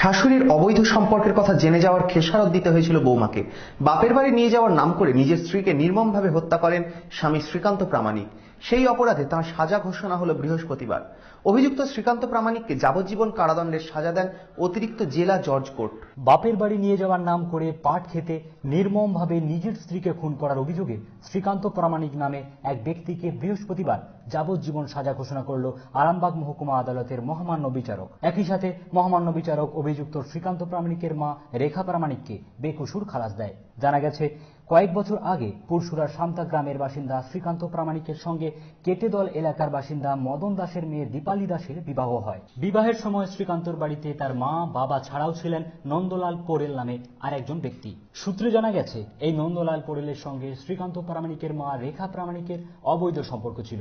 শাশুড়ির অবৈধ সম্পর্কের কথা জেনে যাওয়ার খেসারত দিতে হয়েছিল বৌমাকে। বাপের বাড়ি নিয়ে যাওয়ার নাম করে নিজের স্ত্রীকে নির্মমভাবে হত্যা করেন স্বামী শ্রীকান্ত প্রামাণিক। সেই অপরাধে তাঁর সাজা ঘোষণা হলো বৃহস্পতিবার। অভিযুক্ত শ্রীকান্ত প্রামাণিককে যাবজ্জীবন কারাদণ্ডের সাজা দেন অতিরিক্ত জেলা জজ কোর্ট। বাপের বাড়ি নিয়ে যাওয়ার নাম করে পাট খেতে নির্মমভাবে নিজের স্ত্রীকে খুন করার অভিযোগে শ্রীকান্ত প্রামাণিক নামে এক ব্যক্তিকে বৃহস্পতিবার যাবজ্জীবন সাজা ঘোষণা করল আরামবাগ মহকুমা আদালতের মহামান্য বিচারক। একই সাথে মহামান্য বিচারক অভিযুক্ত শ্রীকান্ত প্রামাণিকের মা রেখা প্রামাণিককে বেকসুর খালাস দেয়। জানা গেছে কয়েক বছর আগে পুরসুরার সামতা গ্রামের বাসিন্দা শ্রীকান্ত প্রামাণিকের সঙ্গে কেটেদল এলাকার বাসিন্দা মদন দাসের মেয়ে দীপালি দাসের বিবাহ হয়। বিবাহের সময় শ্রীকান্তর বাড়িতে তার মা, বাবা ছাড়াও ছিলেন নন্দলাল পোরেল নামে আর একজন ব্যক্তি। সূত্রে জানা গেছে, এই নন্দলাল পোরেলের সঙ্গে শ্রীকান্ত প্রামাণিকের মা রেখা প্রামাণিকের অবৈধ সম্পর্ক ছিল।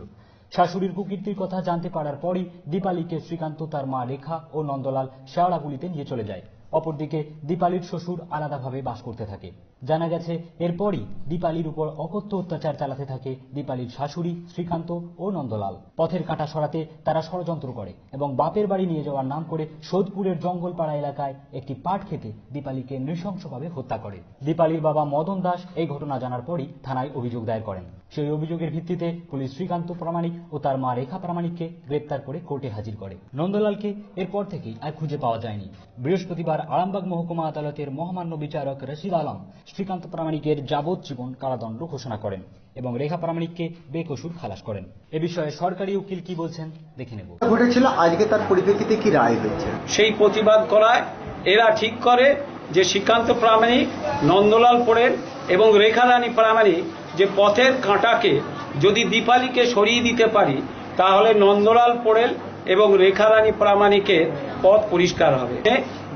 শাশুড়ির কুকীর্তির কথা জানতে পারার পরই দীপালিকে শ্রীকান্ত তার মা রেখা ও নন্দলাল শেওড়াগুলিতে নিয়ে চলে যায়। অপরদিকে দীপালির শ্বশুর আলাদাভাবে বাস করতে থাকে। জানা গেছে, এরপরই দীপালির উপর অকথ্য অত্যাচার চালাতে থাকে দীপালির শাশুড়ি শ্রীকান্ত ও নন্দলাল। পথের কাঁটা সরাতে তারা ষড়যন্ত্র করে এবং বাপের বাড়ি নিয়ে যাওয়ার নাম করে সোদপুরের জঙ্গলপাড়া এলাকায় একটি পাট খেতে দীপালিকে নৃশংসভাবে হত্যা করে। দীপালির বাবা মদন দাস এই ঘটনা জানার পরই থানায় অভিযোগ দায়ের করেন। সেই অভিযোগের ভিত্তিতে পুলিশ শ্রীকান্ত প্রামাণিক ও তার মা রেখা প্রামাণিককে গ্রেপ্তার করে কোর্টে হাজির করে। নন্দলালকে এরপর থেকেই আর খুঁজে পাওয়া যায়নি। বৃহস্পতিবার আরামবাগ মহকুমা আদালতের মহামান্য বিচারক রশিদ আলম শ্রীকান্ত প্রামাণিকের যাবজ্জীবন কারাদণ্ড ঘোষণা করেন এবং রেখা প্রামাণিককে বেকসুর খালাস করেন। এ বিষয়ে সরকারি উকিল কি বলছেন দেখে নেব। ঘটেছিল আজকে তার পরিপ্রেক্ষিতে কি রায় হয়েছে? সেই প্রতিবাদ করায় এরা ঠিক করে যে শ্রীকান্ত প্রামাণিক নন্দলাল পোড়েন এবং রেখারানী প্রামাণিক যে পথের কাঁটাকে যদি দীপালিকে সরিয়ে দিতে পারি তাহলে নন্দলাল পোড়েল এবং রেখারানী প্রামাণিকের পথ পরিষ্কার হবে।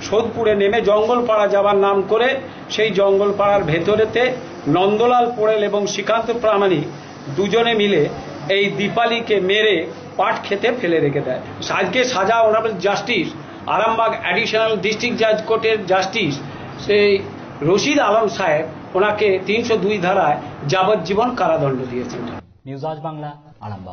সোদপুরে নেমে জঙ্গলপাড়া যাওয়ার নাম করে সেই জঙ্গলপাড়ার ভেতরেতে নন্দলাল পোড়েল এবং শ্রীকান্ত প্রামাণিক দুজনে মিলে এই দীপালিকে মেরে পাট খেতে ফেলে রেখে দেয়। আজকে সাজা honourable justice, Arambagh additional district জাজ কোর্টের জাস্টিস সেই রশিদ আলম সাহেব, ওনাকে তিনশো দুই ধারায় যাবজ্জীবন কারাদণ্ড দিয়েছেন। নিউজ আজ বাংলা, আরামবাগ।